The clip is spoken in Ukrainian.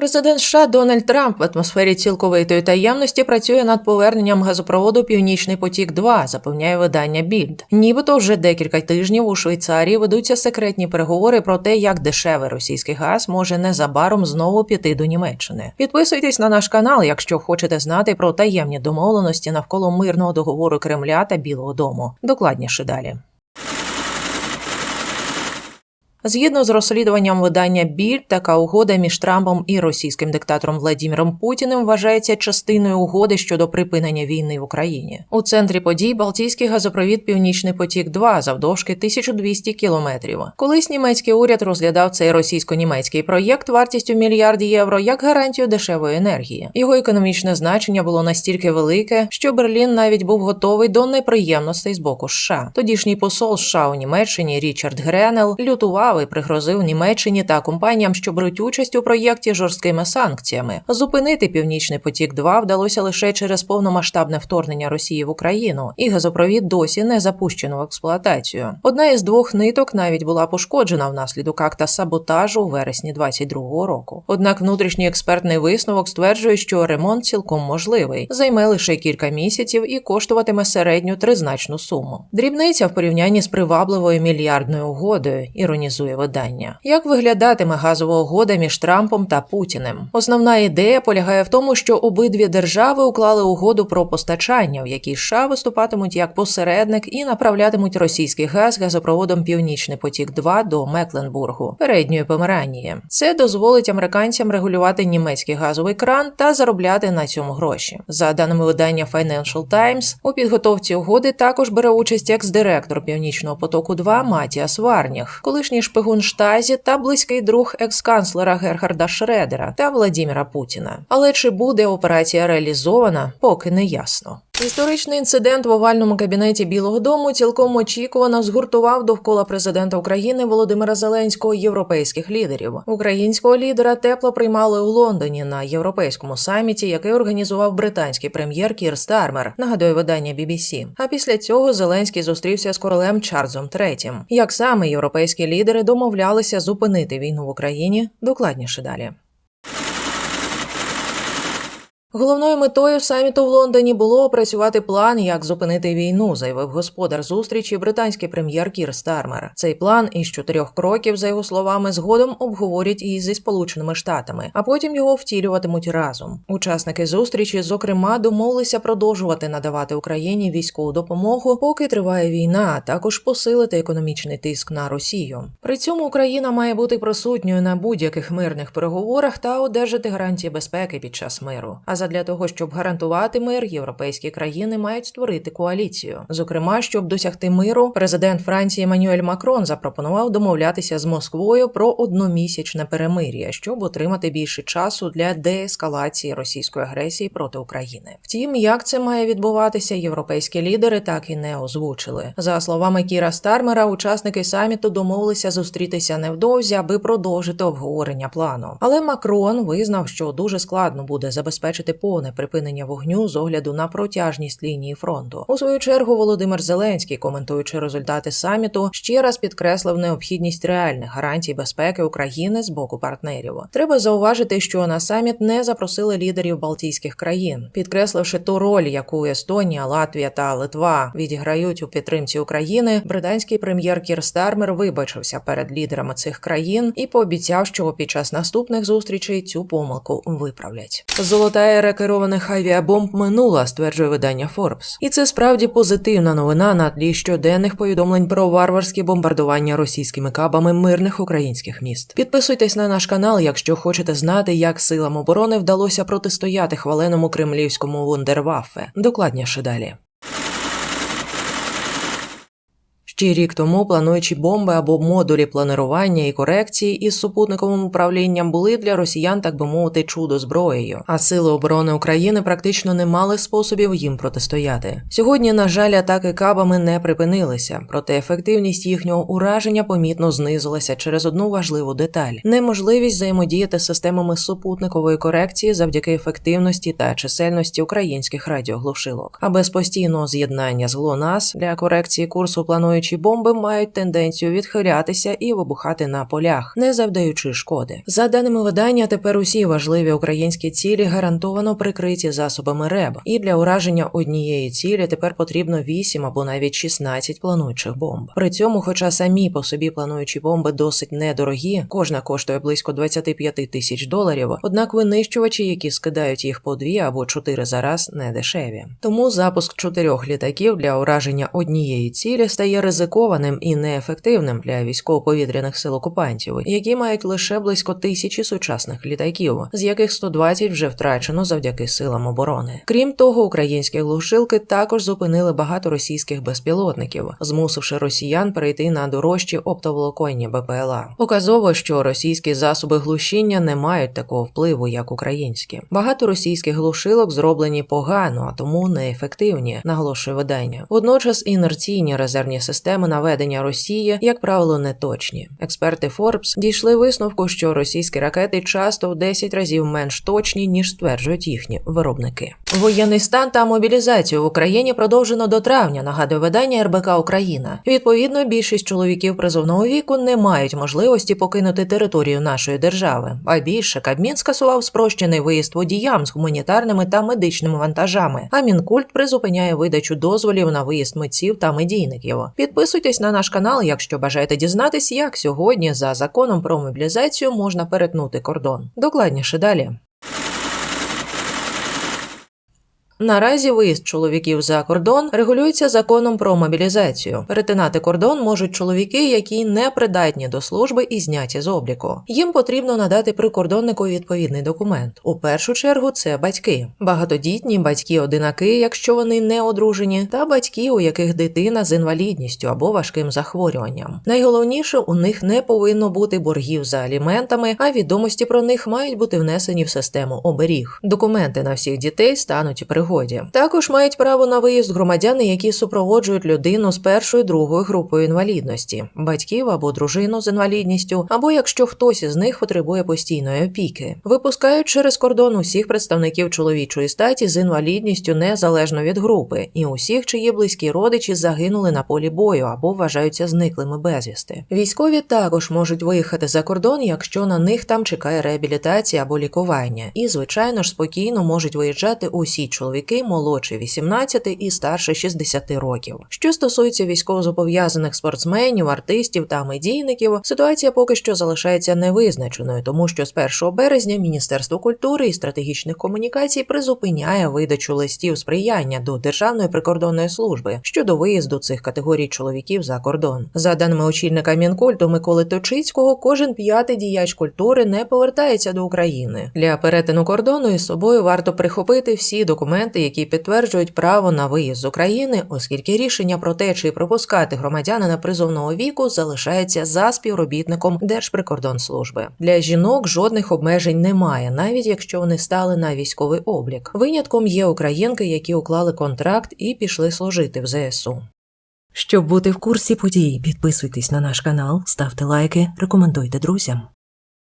Президент США Дональд Трамп в атмосфері цілковитої таємності працює над поверненням газопроводу Північний потік 2 запевняє видання Більд. Нібито вже декілька тижнів у Швейцарії ведуться секретні переговори про те, як дешевий російський газ може незабаром знову піти до Німеччини. Підписуйтесь на наш канал, якщо хочете знати про таємні домовленості навколо мирного договору Кремля та Білого Дому. Докладніше далі. Згідно з розслідуванням видання Більд, така угода між Трампом і російським диктатором Владіміром Путіним вважається частиною угоди щодо припинення війни в Україні. У центрі подій Балтійський газопровід Північний потік 2 завдовжки 1200 кілометрів. Колись німецький уряд розглядав цей російсько-німецький проєкт вартістю мільярд євро як гарантію дешевої енергії. Його економічне значення було настільки велике, що Берлін навіть був готовий до неприємностей з боку США. Тодішній посол США у Німеччині Річард Гренел лютував і пригрозив Німеччині та компаніям, що беруть участь у проєкті жорсткими санкціями. Зупинити північний потік 2 вдалося лише через повномасштабне вторгнення Росії в Україну, і газопровід досі не запущено в експлуатацію. Одна із двох ниток навіть була пошкоджена внаслідок акта саботажу у вересні 22-го року. Однак внутрішній експертний висновок стверджує, що ремонт цілком можливий, займе лише кілька місяців і коштуватиме середню тризначну суму. Дрібниця в порівнянні з привабливою мільярдною угодою, іронізує видання. Як виглядатиме газова угода між Трампом та Путіним? Основна ідея полягає в тому, що обидві держави уклали угоду про постачання, в якій США виступатимуть як посередник і направлятимуть російський газ газопроводом Північний потік 2 до Мекленбургу, передньої Померанії. Це дозволить американцям регулювати німецький газовий кран та заробляти на цьому гроші. За даними видання Financial Times, у підготовці угоди також бере участь екс-директор Північного потоку 2 Матіас Варніх, колишній шпигун Штазі та близький друг екс-канцлера Герхарда Шредера та Владіміра Путіна. Але чи буде операція реалізована, поки не ясно. Історичний інцидент в овальному кабінеті Білого Дому цілком очікувано згуртував довкола президента України Володимира Зеленського європейських лідерів. Українського лідера тепло приймали у Лондоні на європейському саміті, який організував британський прем'єр Кір Стармер, нагадує видання BBC. А після цього Зеленський зустрівся з королем Чарльзом III. Як саме європейські лідери домовлялися зупинити війну в Україні? Докладніше далі. Головною метою саміту в Лондоні було опрацювати план, як зупинити війну, заявив господар зустрічі британський прем'єр Кір Стармер. Цей план із чотирьох кроків, за його словами, згодом обговорять і зі сполученими штатами, а потім його втілюватимуть разом. Учасники зустрічі, зокрема, домовилися продовжувати надавати Україні військову допомогу, поки триває війна, а також посилити економічний тиск на Росію. При цьому Україна має бути присутньою на будь-яких мирних переговорах та одержати гарантії безпеки під час миру. А задля того, щоб гарантувати мир, європейські країни мають створити коаліцію. Зокрема, щоб досягти миру, президент Франції Еммануель Макрон запропонував домовлятися з Москвою про одномісячне перемир'я, щоб отримати більше часу для деескалації російської агресії проти України. Втім, як це має відбуватися, європейські лідери так і не озвучили. За словами Кіра Стармера, учасники саміту домовилися зустрітися невдовзі, аби продовжити обговорення плану. Але Макрон визнав, що дуже складно буде забезпечити повне припинення вогню з огляду на протяжність лінії фронту. У свою чергу Володимир Зеленський, коментуючи результати саміту, ще раз підкреслив необхідність реальних гарантій безпеки України з боку партнерів. Треба зауважити, що на саміт не запросили лідерів Балтійських країн, підкресливши ту роль, яку Естонія, Латвія та Литва відіграють у підтримці України. Британський прем'єр Кір Стармер вибачився перед лідерами цих країн і пообіцяв, що під час наступних зустрічей цю помилку виправлять. Золота ера керованих авіабомб минула, стверджує видання Forbes. І це справді позитивна новина на тлі щоденних повідомлень про варварські бомбардування російськими кабами мирних українських міст. Підписуйтесь на наш канал, якщо хочете знати, як силам оборони вдалося протистояти хваленому кремлівському вундерваффе. Докладніше далі. Ще рік тому плануючі бомби або модулі планирування і корекції із супутниковим управлінням були для росіян, так би мовити, чудо зброєю. А сили оборони України практично не мали способів їм протистояти. Сьогодні, на жаль, атаки кабами не припинилися, проте ефективність їхнього ураження помітно знизилася через одну важливу деталь: неможливість взаємодіяти з системами супутникової корекції завдяки ефективності та чисельності українських радіоглушилок. А без постійного з'єднання з ГЛОНАС для корекції курсу плануючі плануючі бомби мають тенденцію відхилятися і вибухати на полях, не завдаючи шкоди. За даними видання, тепер усі важливі українські цілі гарантовано прикриті засобами РЕБ, і для ураження однієї цілі тепер потрібно 8 або навіть 16 плануючих бомб. При цьому, хоча самі по собі плануючі бомби досить недорогі, кожна коштує близько 25 тисяч доларів. Однак винищувачі, які скидають їх по дві або чотири за раз, не дешеві. Тому запуск чотирьох літаків для ураження однієї цілі стає ризикованим і неефективним для військово-повітряних сил окупантів, які мають лише близько тисячі сучасних літаків, з яких 120 вже втрачено завдяки силам оборони. Крім того, українські глушилки також зупинили багато російських безпілотників, змусивши росіян перейти на дорожчі оптоволоконні БПЛА. Показово, що російські засоби глушіння не мають такого впливу, як українські. Багато російських глушилок зроблені погано, а тому неефективні, наголошує видання. Водночас інерційні резервні системи наведення Росії, як правило, не точні. Експерти Forbes дійшли висновку, що російські ракети часто в 10 разів менш точні ніж стверджують їхні виробники. Воєнний стан та мобілізацію в Україні продовжено до травня. Нагадує видання РБК Україна. Відповідно, більшість чоловіків призовного віку не мають можливості покинути територію нашої держави. А більше Кабмін скасував спрощений виїзд водіям з гуманітарними та медичними вантажами. А Мінкульт призупиняє видачу дозволів на виїзд митців та медійників. Підписуйтесь на наш канал, якщо бажаєте дізнатись, як сьогодні за законом про мобілізацію можна перетнути кордон. Докладніше далі. Наразі виїзд чоловіків за кордон регулюється законом про мобілізацію. Перетинати кордон можуть чоловіки, які не придатні до служби і зняті з обліку. Їм потрібно надати прикордоннику відповідний документ. У першу чергу це батьки, багатодітні батьки-одинаки, якщо вони не одружені, та батьки, у яких дитина з інвалідністю або важким захворюванням. Найголовніше у них не повинно бути боргів за аліментами, а відомості про них мають бути внесені в систему оберіг. Документи на всіх дітей стануть пригоді. Також мають право на виїзд громадяни, які супроводжують людину з першою другою групою інвалідності, батьків або дружину з інвалідністю, або якщо хтось із них потребує постійної опіки. Випускають через кордон усіх представників чоловічої статі з інвалідністю незалежно від групи, і усіх, чиї близькі родичі загинули на полі бою або вважаються зниклими безвісти. Військові також можуть виїхати за кордон, якщо на них там чекає реабілітація або лікування, і звичайно ж спокійно можуть виїжджати усі чоловіки молодші 18 і старше 60 років. Що стосується військовозобов'язаних спортсменів, артистів та медійників, ситуація поки що залишається невизначеною, тому що з 1 березня Міністерство культури і стратегічних комунікацій призупиняє видачу листів сприяння до Державної прикордонної служби щодо виїзду цих категорій чоловіків за кордон. За даними очільника Мінкульту Миколи Точицького, кожен п'ятий діяч культури не повертається до України. Для перетину кордону із собою варто прихопити всі документи, які підтверджують право на виїзд з України, оскільки рішення про те, чи пропускати громадянина призовного віку, залишається за співробітником Держприкордонслужби. Для жінок жодних обмежень немає, навіть якщо вони стали на військовий облік. Винятком є українки, які уклали контракт і пішли служити в ЗСУ. Щоб бути в курсі подій, підписуйтесь на наш канал, ставте лайки, рекомендуйте друзям.